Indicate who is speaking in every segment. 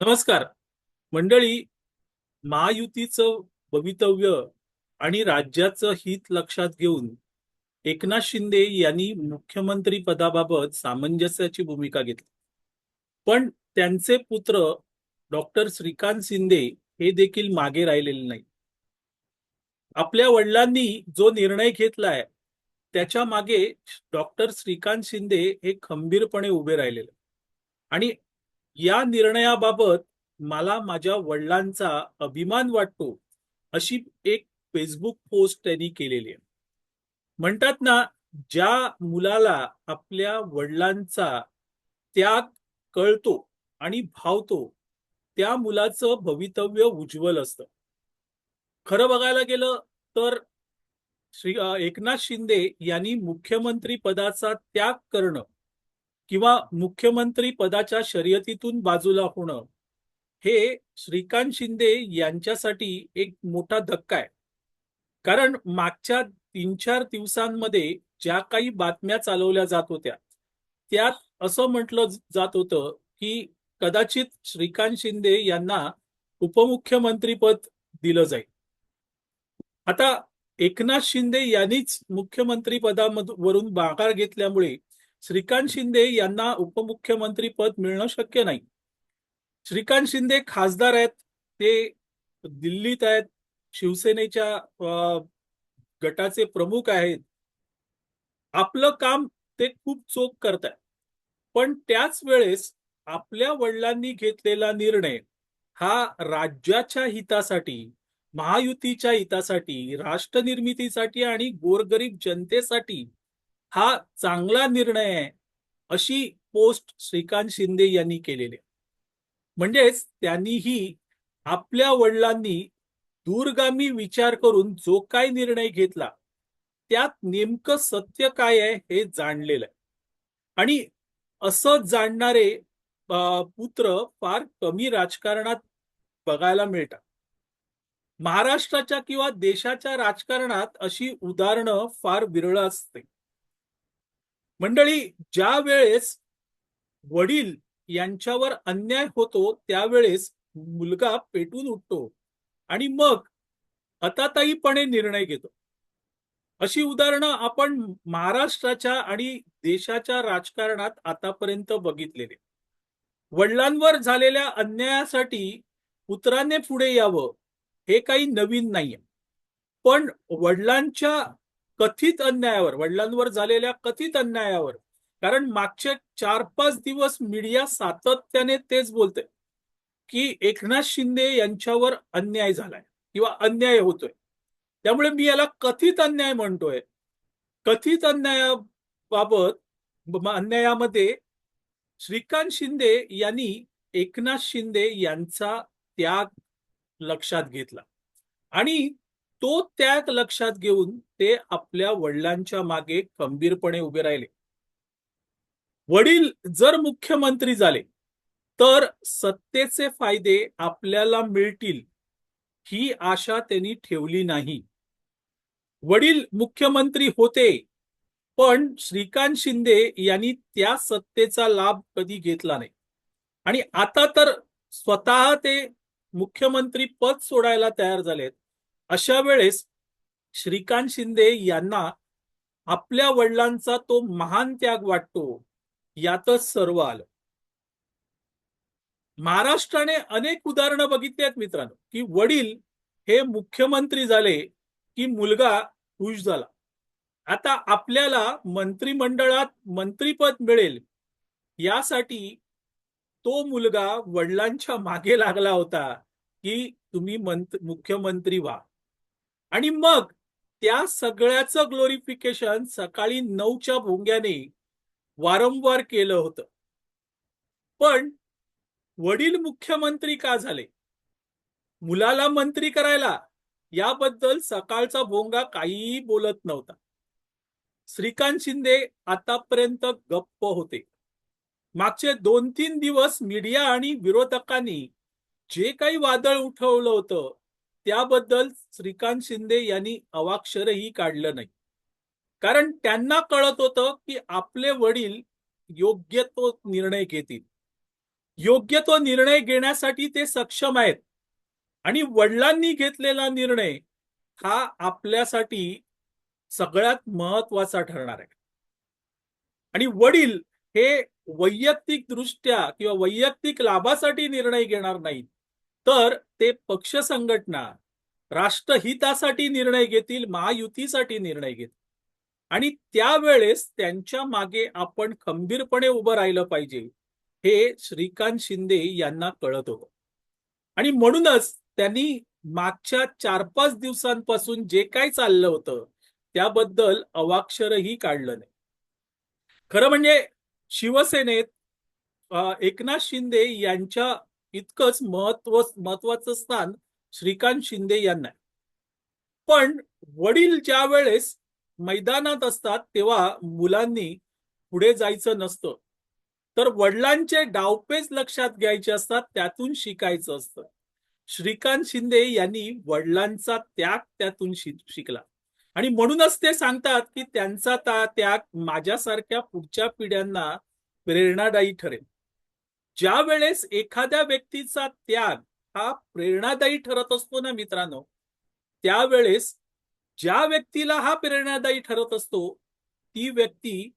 Speaker 1: नमस्कार. मंडळी महायुतीचं भवितव्य आणि राज्याचं हित लक्षात घेऊन एकनाथ शिंदे यांनी मुख्यमंत्री पदाबाबत सामंजस्याची भूमिका घेतली. पण त्यांचे पुत्र डॉक्टर श्रीकांत शिंदे हे देखील मागे राहिलेले नाही आपल्या वडिलांनी जो निर्णय घेतलाय त्याच्यामागे डॉक्टर श्रीकांत शिंदे हे खंबीरपणे उभे राहिलेले. आणि या निर्णयाबाबत मला माझ्या वडिलांचा अभिमान वाटतो अशी एक फेसबुक पोस्ट त्यांनी केलेली आहे. म्हणतात ना ज्या मुलाला आपल्या वडिलांचा त्याग कळतो आणि भावतो त्या मुलाचं भवितव्य उज्ज्वल असतं. खरं बघायला गेलं तर श्री एकनाथ शिंदे यांनी मुख्यमंत्री पदाचा त्याग करणं किंवा मुख्यमंत्री पदाच्या शर्यतीतून बाजूला होणं हे श्रीकांत शिंदे यांच्यासाठी एक मोठा धक्का आहे. कारण मागच्या तीन चार दिवसांमध्ये ज्या काही बातम्या चालवल्या जात होत्या त्यात असं म्हटलं जात होतं की कदाचित श्रीकांत शिंदे यांना उपमुख्यमंत्रीपद दिलं जाईल. आता एकनाथ शिंदे यांनीच मुख्यमंत्री पदावरून माघार घेतल्यामुळे श्रीकांत शिंदे यांना उपमुख्यमंत्री पद मिळणं शक्य नाही. श्रीकांत शिंदे खासदार आहेत. ते दिल्लीत आहेत. शिवसेनेच्या गटाचे प्रमुख आहेत. आपलं काम ते खूप चोख करतायत पण त्याच वेळेस आपल्या वडिलांनी घेतलेला निर्णय हा राज्याच्या हितासाठी महायुतीच्या हितासाठी राष्ट्र निर्मितीसाठी आणि गोरगरीब जनतेसाठी हा चांगला निर्णय आहे अशी पोस्ट श्रीकांत शिंदे यांनी केलेली म्हणजेच त्यांनीही आपल्या वडिलांनी दूरगामी विचार करून जो काय निर्णय घेतला त्यात नेमकं सत्य काय आहे हे जाणलेलं आहे. आणि असं जाणणारे पुत्र फार कमी राजकारणात बघायला मिळतात. महाराष्ट्राच्या किंवा देशाच्या राजकारणात अशी उदाहरणं फार विरळ असते. मंडळी ज्या वेळेस वडील यांच्यावर अन्याय होतो त्यावेळेस मुलगा पेटून उठतो आणि मग हताताईपणे निर्णय घेतो. अशी उदाहरणं आपण महाराष्ट्राच्या आणि देशाच्या राजकारणात आतापर्यंत बघितलेले वडिलांवर झालेल्या अन्यायासाठी पुत्राने पुढे यावं हे काही नवीन नाहीये. पण वडिलांच्या कथित अन्यायावर वडिलांवर झालेल्या कथित अन्यायावर. कारण मागचे चार पाच दिवस मीडिया सातत्याने तेच बोलते की एकनाथ शिंदे यांच्यावर अन्याय झालाय किंवा अन्याय होतोय. त्यामुळे मी याला कथित अन्याय म्हणतोय. कथित अन्यायाबाबत अन्यायामध्ये श्रीकांत शिंदे यांनी एकनाथ शिंदे यांचा त्याग लक्षात घेतला. आणि तो त्याग लक्षात घेऊन ते आपल्या वडिलांच्या मागे खंबीरपणे उभे राहिले. वडील जर मुख्यमंत्री झाले तर सत्तेचे फायदे आपल्याला मिळतील ही आशा त्यांनी ठेवली नाही. वडील मुख्यमंत्री होते पण श्रीकांत शिंदे यांनी त्या सत्तेचा लाभ कधी घेतला नाही. आणि आता तर स्वतः ते मुख्यमंत्री पद सोडायला तयार झालेत अशा वेळेस श्रीकांत शिंदे यांना आपल्या वडिलांचा तो महान त्याग वाटतो यातच सर्व आलं. महाराष्ट्राने अनेक उदाहरणं बघितली आहेत मित्रांनो की वडील हे मुख्यमंत्री झाले की मुलगा खुश झाला. आता आपल्याला मंत्रिमंडळात मंत्रीपद मिळेल यासाठी तो मुलगा वडिलांच्या मागे लागला होता की तुम्ही मंत्र मुख्यमंत्री व्हा. आणि मग त्या सगळ्याचं ग्लोरिफिकेशन सकाळी नऊच्या भोंग्याने वारंवार केलं होतं. पण वडील मुख्यमंत्री का झाले? मुलाला मंत्री करायला याबद्दल सकाळचा भोंगा काहीही बोलत नव्हता. श्रीकांत शिंदे आतापर्यंत गप्प होते. मागचे दोन तीन दिवस मीडिया आणि विरोधकांनी जे काही वादळ उठवलं होतं त्याबद्दल श्रीकांत शिंदे यांनी अवाक्षरही काढलं नाही. कारण त्यांना कळत होतं की आपले वडील योग्य तो निर्णय घेतील. योग्य तो निर्णय घेण्यासाठी ते सक्षम आहेत. आणि वडिलांनी घेतलेला निर्णय हा आपल्यासाठी सगळ्यात महत्त्वाचा ठरणार आहे. आणि वडील हे वैयक्तिक दृष्ट्या किंवा वैयक्तिक लाभासाठी निर्णय घेणार नाहीत. तर ते पक्ष संघटना राष्ट्रहितासाठी निर्णय घेतील महायुतीसाठी निर्णय घेतील. आणि त्यावेळेस त्यांच्या मागे आपण खंबीरपणे उभं राहिलं पाहिजे हे श्रीकांत शिंदे यांना कळत होतं. आणि म्हणूनच त्यांनी मागच्या चार पाच दिवसांपासून जे काय चाललं होतं त्याबद्दल अवाक्षरही काढलं नाही. खरं म्हणजे शिवसेनेत एकनाथ शिंदे यांच्या इतकंच महत्त्व महत्वाचं स्थान श्रीकांत शिंदे यांना पण वडील ज्या वेळेस मैदानात असतात तेव्हा मुलांनी पुढे जायचं नसतं. तर वडिलांचे डावपेच लक्षात घ्यायचे असतात त्यातून शिकायचं असतं. श्रीकांत शिंदे यांनी वडिलांचा त्याग त्यातून शिकला. आणि म्हणूनच ते सांगतात की त्यांचा त्याग माझ्यासारख्या पुढच्या पिढ्यांना प्रेरणादायी ठरेल. ज्या वेळेस एखाद्या व्यक्तीचा त्याग हा प्रेरणादायी ठरत असतो ना मित्रांनो त्यावेळेस ज्या व्यक्तीला हा प्रेरणादायी ठरत असतो ती व्यक्ती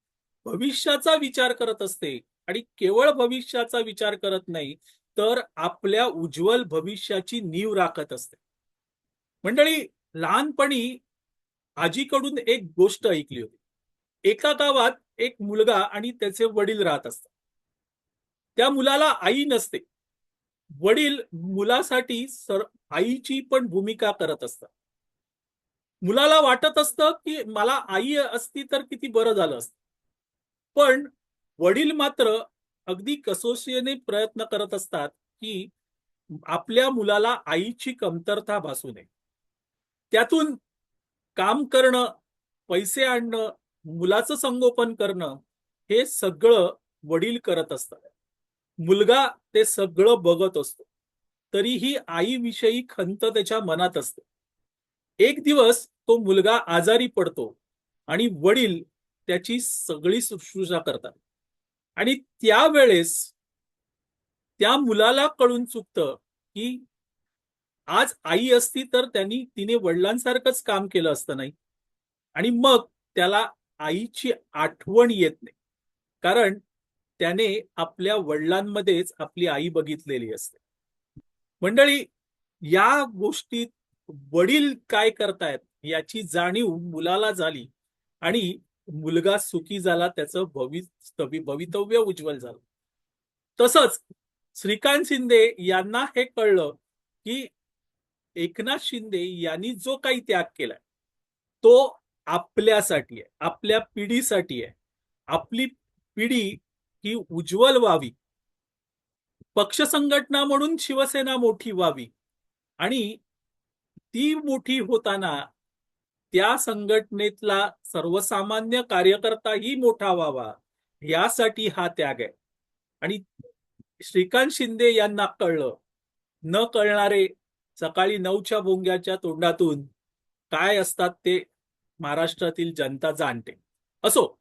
Speaker 1: भविष्याचा विचार करत असते. आणि केवळ भविष्याचा विचार करत नाही तर आपल्या उज्ज्वल भविष्याची नीव राखत असते. मंडळी लहानपणी आजीकडून एक गोष्ट ऐकली होती. एका गावात एक मुलगा आणि त्याचे वडील राहत असतात. त्या मुलाला आई नसते. वडील मुलासाठी सर आईची पण भूमिका करत असतात. मुलाला वाटत असतं की मला आई असती तर किती बरं झालं असतं. पण वडील मात्र अगदी कसोशीने प्रयत्न करत असतात की आपल्या मुलाला आईची कमतरता भासू नये. त्यातून काम करणं पैसे आणणं मुलाचं संगोपन करणं हे सगळं वडील करत असतात. मुलगा ते सगळं बघत असतो. तरीही आईविषयी खंत त्याच्या मनात असते. एक दिवस तो मुलगा आजारी पडतो आणि वडील त्याची सगळी शुश्रूषा करतात. आणि त्यावेळेस त्या मुलाला कळून चुकतं की आज आई असती तर त्यांनी तिने वडिलांसारखंच काम केलं असतं नाही. आणि मग त्याला आईची आठवण येत नाही. कारण त्याने आपल्या वडिलांमध्येच आपली आई बघितलेली असते. मंडळी या गोष्टीत वडील काय करतायत याची जाणीव मुलाला झाली आणि मुलगा सुखी झाला त्याचं भवितव्य भवितव्य उज्ज्वल झालं. तसंच श्रीकांत शिंदे यांना हे कळलं की एकनाथ शिंदे यांनी जो काही त्याग केलाय तो आपल्यासाठी आहे आपल्या पिढीसाठी आहे. आपली पिढी ही उज्ज्वल व्हावी. पक्ष संघटना म्हणून शिवसेना मोठी व्हावी. आणि ती मोठी होताना त्या संघटनेतला सर्वसामान्य कार्यकर्ताही मोठा व्हावा यासाठी हा त्याग आहे. आणि श्रीकांत शिंदे यांना कळलं. न कळणारे सकाळी नऊच्या भोंग्याच्या तोंडातून काय असतात ते महाराष्ट्रातील जनता जाणते. असो